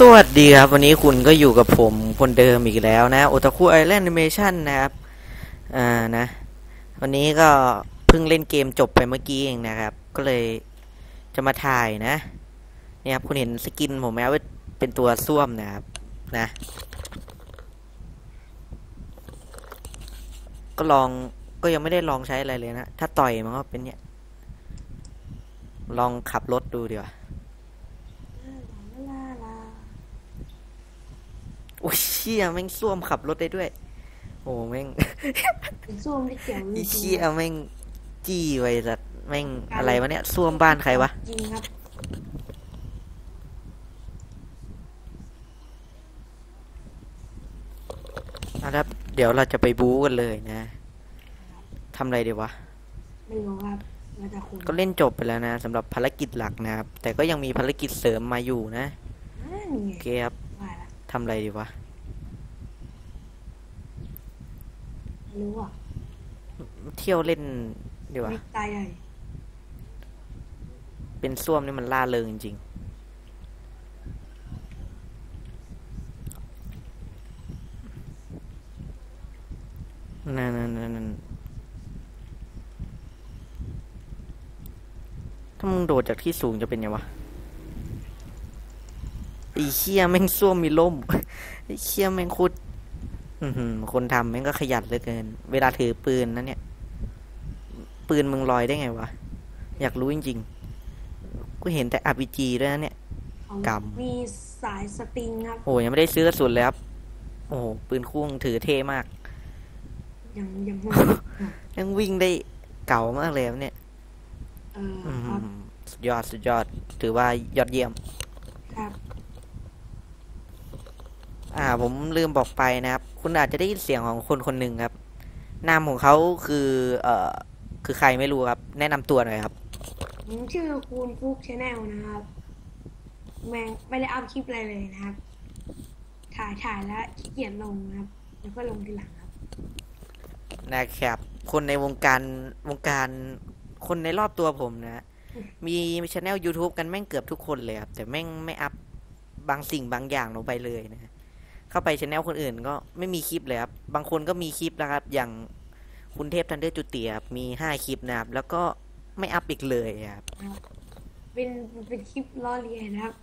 สวัสดีครับวันนี้คุณก็อยู่กับผมคนเดิมอีกแล้วนะโอตาคุไอแลนด์แอนิเมชันนะครับอ่านะ วันนี้ก็เพิ่งเล่นเกมจบไปเมื่อกี้เองนะครับ ก็เลยจะมาถ่ายนะเนี่ยครับคุณเห็นสกินผมไหมว่าเป็นตัวส้วมนะครับนะ ก็ลองก็ยังไม่ได้ลองใช้อะไรเลยนะ ถ้าต่อยมันก็เป็นเนี้ยลองขับรถดูดีกว่า โอ้ยเชี่ยแม่งส้วมขับรถได้ด้วย โอ้แม่งเป็นส้วมที่เจ๋วจไอ้ริงเชี่ยแม่งจี้ไว้สัตว์แม่งอะไรวะเนี่ยส้วมบ้านใครวะจริงครับเอาละครับเดี๋ยวเราจะไปบู๊กันเลยนะทำอะไรดีวะไม่รู้ครับมาจากคุณก็เล่นจบไปแล้วนะสำหรับภารกิจหลักนะครับ แต่ก็ยังมีภารกิจเสริมมาอยู่นะนั่นไงโอเคครับว่าละ ทำอะไรดีวะไม่รู้อะเที่ยวเล่นดีวะไม่ตายใหญ่เป็นส้วมนี่มันล่าเริงจริงๆนั่นนั่นนั่นนั่นถ้ามึงโดดจากที่สูงจะเป็นยังวะ ไอ้เชี่ยแม่งส้วมมีล่มไอ้เชี่ยแม่งโคุดอือหือคนทำแม่งก็ขยันเหลือเกิน เวลาถือปืนนะเนี่ย ปืนมึงลอยได้ไงวะ อยากรู้จริงๆ กูเห็นแต่ RPG ด้วยนะเนี่ยเขากำมีสายสปริงครับ โอ้ยังไม่ได้ซื้อกระสุนเลยครับ โอ้โหปืนคู่ถือเท่มาก ยังยังไม่ยังวิ่งได้เก่ามากเลยครับเนี่ยเอออืมครับสุดยอดสุดยอด ถือว่ายอดเยี่ยม ครับ อ่า ผมลืมบอกไปนะครับ คุณอาจจะได้ยินเสียงของคนคนหนึ่งครับ นามของเขาคือ เอ่อ คือใครไม่รู้ครับ แนะนำตัวหน่อยครับ ผมชื่อคูณฟุกชาแนลนะครับ แม่งไม่ได้อัพคลิปอะไรเลยนะครับ ถ่ายถ่ายแล้วขี้เกียจลงนะครับ แล้วก็ลงทีหลังครับ นะครับ คนในวงการ วงการ คนในรอบตัวผมนะ มีช anel YouTube กันแม่งเกือบทุกคนเลยครับ แต่แม่งไม่อัพบางสิ่งบางอย่างลงไปเลยนะ เข้าไปช anel คนอื่นก็ไม่มีคลิปเลยครับ บางคนก็มีคลิปแล้วครับ อย่างคุณเทพทันเดอร์จุติครับมีห้าคลิปนะครับ แล้วก็ไม่อัพอีกเลยครับ เป็นเป็นคลิปล้อเลียนนะครับ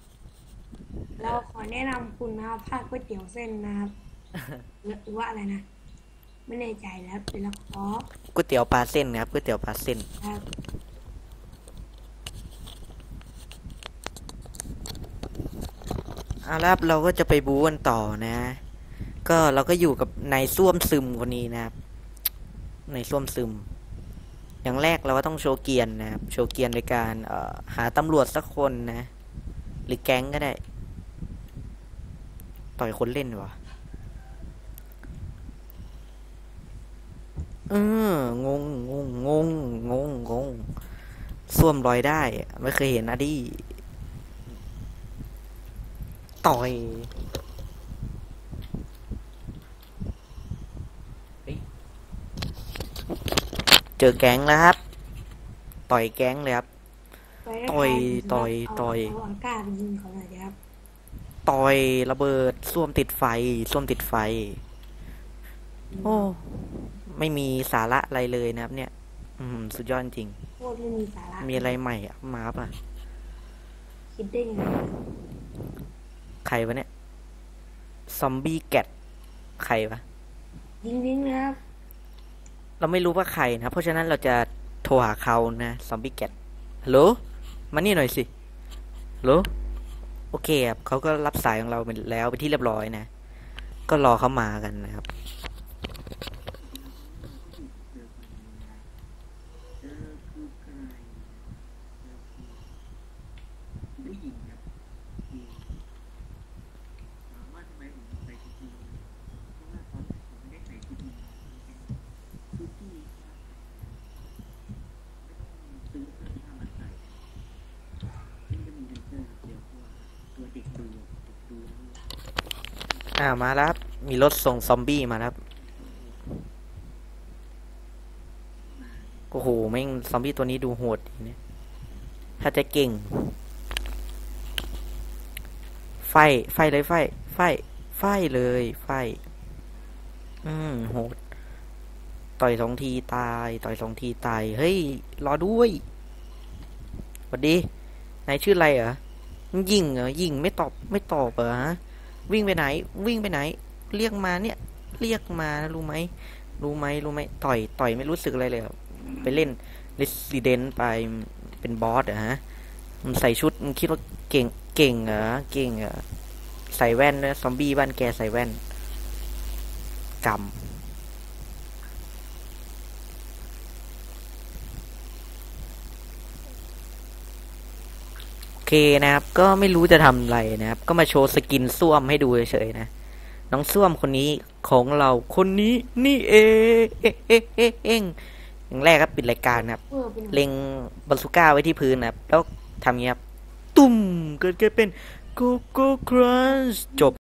เราขอแนะนำคุณนะครับภาคก๋วยเตี๋ยวเส้นนะครับหรือว่าอะไรนะ ไม่แน่ใจแล้วเป็นละครก๋วยเตี๋ยวปลาเส้นครับก๋วยเตี๋ยวปลาเส้นครับ อาลับเราก็จะไปบู๊กันต่อนะ ก็เราก็อยู่กับนายส้วมซึมคนนี้นะครับนายส้วมซึม อย่างแรกเราก็ต้องโชว์เกียร์นะครับ โชว์เกียรติในการเออหาตำรวจสักคนนะ หรือแก๊งก็ได้ ต่อยคนเล่นวะเอองงงงงงงงงงส้วมลอยได้ ไม่เคยเห็นอะดิ ต่อยเฮ้ยเจอแก๊งแล้วครับ ต่อยแก๊งเลยครับไปต่อยต่อยเาต่อยเอาอากาศไปยิงเขาหน่อยครับต่อยระเบิดส้วมติดไฟส้วมติดไฟ โอ้ ไม่มีสาระอะไรเลยนะครับ เนี่ย อืม สุดยอดจริง โคตรไม่มีสาระมีอะไรใหม่อะมาปะคิดได้ไง ใครวะเนี่ย ซอมบี้แกตใครวะยิงยิงนะครับ เราไม่รู้ว่าใครนะ เพราะฉะนั้นเราจะโทรหาเขานะ ซอมบี้แกตฮัลโหล มานี่หน่อยสิฮัลโหล โอเคครับเขาก็รับสายของเราไปแล้วเป็นที่เรียบร้อยนะ ก็รอเขามากันนะครับ อ่ามาแล้วครับ มีรถส่งซอมบี้มาครับ โอ้โหแม่งซอมบี้ตัวนี้ดูโหดดีเนี่ยถ้าจะเก่ง ไฟ ไฟเลยไฟ ไฟ ไฟเลย ไฟ อืมโหด ต่อยสองทีตาย ต่อยสองทีตาย เฮ้ย รอด้วยสวัสดีนายชื่ออะไรเหรอยิงเหรอยิงไม่ตอบ ไม่ตอบเหรอฮะ วิ่งไปไหน วิ่งไปไหน เรียกมาเนี่ย เรียกมารู้ไหมรู้ไหมรู้ไหมต่อยต่อยไม่รู้สึกอะไรเลยไปเล่นลิสเดนไปเป็นบอสเหรอฮะมันใส่ชุดมันคิดว่าเก่งเก่งเหรอเก่งเหรอใส่แว่นนะซอมบี้บ้านแกใส่แว่นกำ เคนะครับ ก็ไม่รู้จะทำอะไรนะครับ ก็มาโชว์สกินส้วมให้ดูเฉยๆนะ น้องส้วมคนนี้ของเราคนนี้นี่เองเอ๊ะเอเอเองอย่างแรกครับปิดรายการนะครับเพื่อเป็นเล็งบาซูก้าไว้ที่พื้นนะครับ แล้วทำอย่างเงี้ยครับ ตุ้มเกิดเกิดเป็นโกโก้ครันช์จบ